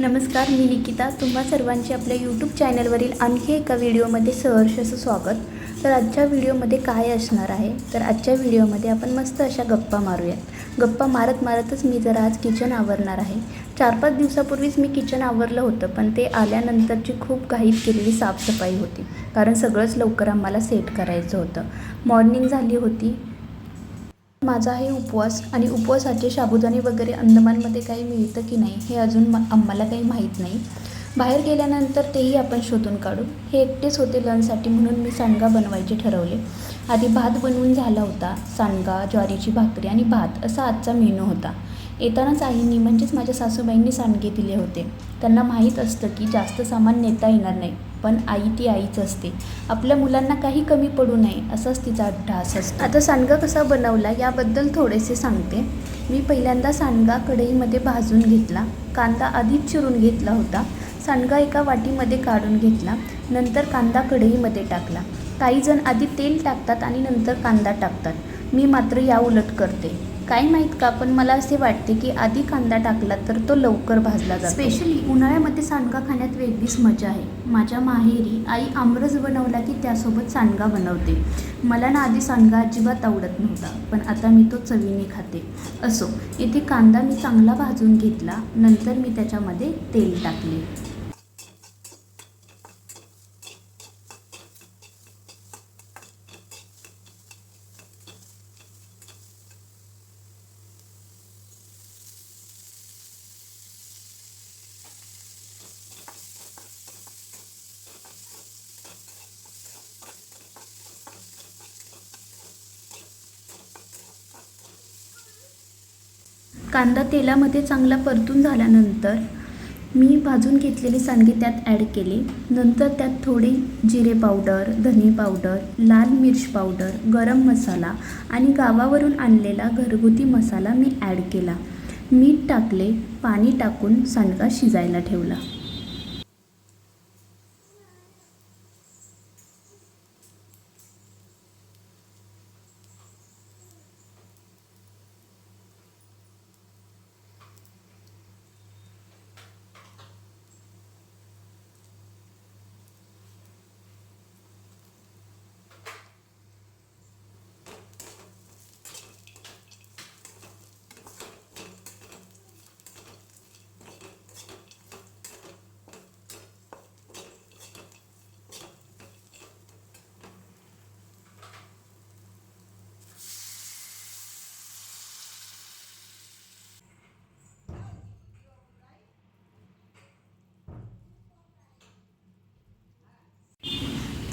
नमस्कार मी निकिता. तुम्हा सर्वांचे आपल्या यूट्यूब चॅनलवरील आणखी एका व्हिडिओमध्ये सहर्ष असं स्वागत. तर आजच्या व्हिडिओमध्ये काय असणार आहे? तर आजच्या व्हिडिओमध्ये आपण मस्त अशा गप्पा मारूयात. गप्पा मारत मारतच मी जरा आज किचन आवरणार आहे. चार पाच दिवसापूर्वीच मी किचन आवरलं होतं पण ते आल्यानंतरची खूप घाईत केलेली साफसफाई होती. कारण सगळंच लवकर आम्हाला सेट करायचं होतं. मॉर्निंग झाली होती. माझा आहे उपवास आणि उपवासाचे साबुदाणे वगैरे अंदमानमध्ये काही मिळतं की नाही हे अजून मा आम्हाला काही माहीत नाही. बाहेर गेल्यानंतर तेही आपण शोधून काढू. हे एकटेच होते लंचसाठी म्हणून मी सांडगा बनवायचे ठरवले. आधी भात बनवून झाला होता सांडगा ज्वारीची भाकरी आणि भात असा आजचा मेनू होता. येतानाच आईंनी म्हणजेच माझ्या सासूबाईंनी सांडगे दिले होते. त्यांना माहीत असतं की जास्त सामान नेता येणार नाही. पण आई ती आईच असते. आपल्या मुलांना काही कमी पडू नये असाच तिचा ढास असतो. आता सांडगा कसा बनवला याबद्दल थोडेसे सांगते. मी पहिल्यांदा सांडगा कढईमध्ये भाजून घेतला. कांदा आधीच चिरून घेतला होता. सांडगा एका वाटीमध्ये काढून घेतला. नंतर कांदा कढईमध्ये टाकला. काही जण आधी तेल टाकतात आणि नंतर कांदा टाकतात. मी मात्र या उलट करते. काय माहीत का? पण मला असे वाटते की आधी कांदा टाकला तर तो लवकर भाजला जातो. स्पेशली उन्हाळ्यामध्ये सांडगा खाण्यात वेगळीच मजा आहे. माझ्या माहेरी आई आमरस बनवला की त्यासोबत सांडगा बनवते. मला ना आधी सांडगा अजिबात आवडत नव्हता पण आता मी तो चवीने खाते. असो इथे कांदा मी चांगला भाजून घेतला नंतर मी त्याच्यामध्ये तेल टाकले. कांदा तेलामध्ये चांगला परतून झाल्यानंतर मी भाजून घेतलेले सांडगे त्यात ॲड केले. नंतर त्यात थोडे जिरे पावडर धने पावडर लाल मिर्च पावडर गरम मसाला आणि गावावरून आणलेला घरगुती मसाला मी ॲड केला. मीठ टाकले पाणी टाकून सांडगा शिजायला ठेवला.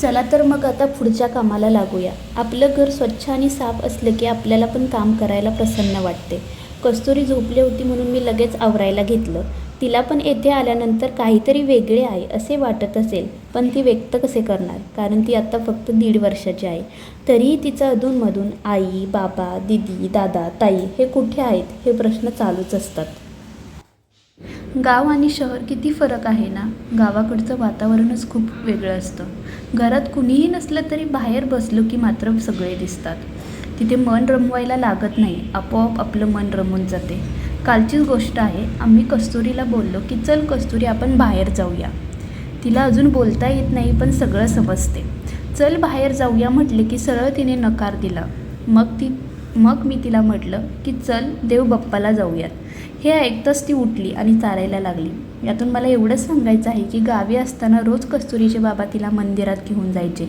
चला तर मग आता पुढच्या कामाला लागूया. आपलं घर स्वच्छ आणि साफ असलं की आपल्याला पण काम करायला प्रसन्न वाटते. कस्तुरी झोपली होती म्हणून मी लगेच आवरायला घेतलं. तिला पण येथे आल्यानंतर काहीतरी वेगळे आहे असे वाटत असेल पण ती व्यक्त कसे करणार? कारण ती आत्ता फक्त दीड वर्षाची आहे. तरीही तिचं अधूनमधून आई बाबा दिदी दादा ताई हे कुठे आहेत हे प्रश्न चालूच असतात. गाव आणि शहर किती फरक आहे ना? गावाकडचं वातावरणच खूप वेगळं असतं. घरात कुणीही नसलं तरी बाहेर बसलो की मात्र सगळे दिसतात. तिथे मन रमवायला लागत नाही. आपोआप आपलं मन रमून जाते. कालचीच गोष्ट आहे आम्ही कस्तुरीला बोललो की चल कस्तुरी आपण बाहेर जाऊया. तिला अजून बोलता येत नाही पण सगळं समजते. चल बाहेर जाऊया म्हटले की सरळ तिने नकार दिला. मग ती मग मी तिला म्हटलं की चल देव बाप्पाला जाऊयात. हे ऐकताच ती उठली आणि चालायला लागली. यातून मला एवढंच सांगायचं आहे की गावी असताना रोज कस्तुरीचे बाबा तिला मंदिरात घेऊन जायचे.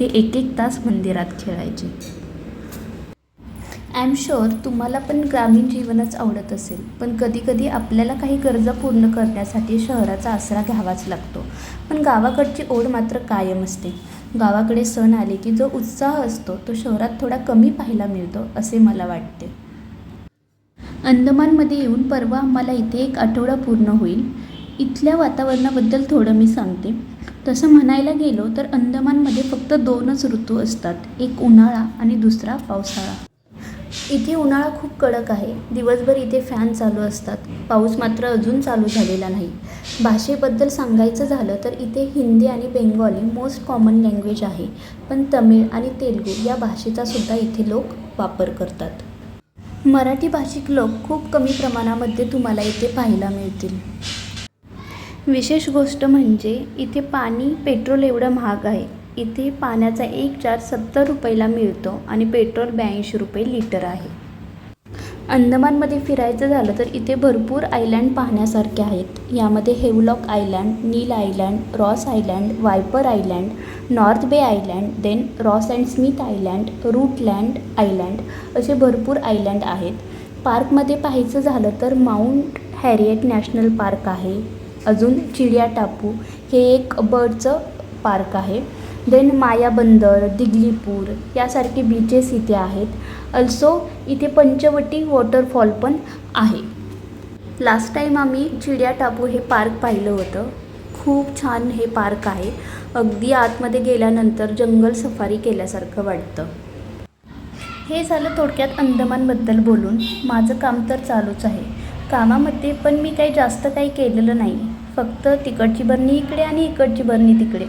ते एक एक तास मंदिरात खेळायचे. आय एम शुअर तुम्हाला पण ग्रामीण जीवनच आवडत असेल पण कधीकधी आपल्याला काही गरजा पूर्ण करण्यासाठी शहराचा आसरा घ्यावाच लागतो. पण गावाकडची ओढ मात्र कायम असते. गावाकडे सण आले की जो उत्साह असतो तो शहरात थोडा कमी पाहायला मिळतो असे मला वाटते. अंदमानमध्ये येऊन परवा आम्हाला इथे एक आठवडा पूर्ण होईल. इथल्या वातावरणाबद्दल थोडं मी सांगते. तसं म्हणायला गेलो तर अंदमानमध्ये फक्त दोनच ऋतू असतात एक उन्हाळा आणि दुसरा पावसाळा. इथे उन्हाळा खूप कडक आहे. दिवसभर इथे फॅन चालू असतात. पाऊस मात्र अजून चालू झालेला नाही. भाषेबद्दल सांगायचं झालं तर इथे हिंदी आणि बेंगॉली मोस्ट कॉमन लँग्वेज आहे. पण तमिळ आणि तेलुगू या भाषेचा सुद्धा इथे लोक वापर करतात. मराठी भाषिक लोक खूप कमी प्रमाणामध्ये तुम्हाला इथे पाहायला मिळतील. विशेष गोष्ट म्हणजे इथे पाणी पेट्रोल एवढं महाग आहे. इथे पाण्याचा एक जार सत्तर रुपयाला मिळतो आणि पेट्रोल ब्याऐंशी रुपये लिटर आहे. अंदमानमध्ये फिरायचं झालं तर इथे भरपूर आयलँड पाहण्यासारखे आहेत. यामध्ये Havelock island Neil island Ross island Viper island North Bay island then Ross and Smith island Rutland island असे भरपूर आयलँड आहेत. पार्कमध्ये पाहायचं झालं तर माउंट हॅरिएट नॅशनल पार्क आहे. अजून चिडिया टापू हे एक बर्डचं पार्क आहे. देन माया बंदर दिगलीपूर यासारखे बीचेस इथे आहेत. अल्सो इथे पंचवटी वॉटरफॉल पण आहे. लास्ट टाईम आम्ही चिडिया टापू हे पार्क पाहिलं होतं. खूप छान हे पार्क आहे. अगदी आतमध्ये गेल्यानंतर जंगल सफारी केल्यासारखं वाटतं. हे झालं थोडक्यात अंदमानबद्दल बोलून. माझं काम तर चालूच आहे. कामामध्ये पण मी काही जास्त काही केलेलं नाही. फक्त तिकडची बरणी इकडे आणि इकडची बरणी तिकडे.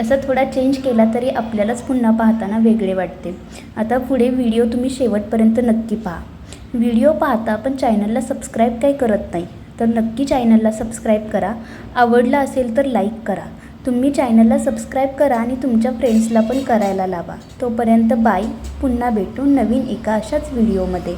असं थोडा चेंज केला तरी आपल्यालाच पुन्हा पाहताना वेगळे वाटते. आता पुढे व्हिडिओ तुम्ही शेवटपर्यंत नक्की पहा. व्हिडिओ पाहता पण चॅनलला सबस्क्राईब काही करत नाही तर नक्की चॅनलला सबस्क्राईब करा. आवडला असेल तर लाईक करा. तुम्ही चॅनलला सबस्क्राईब करा आणि तुमच्या फ्रेंड्सला पण करायला लावा. तोपर्यंत बाय पुन्हा भेटू नवीन एका अशाच व्हिडिओमध्ये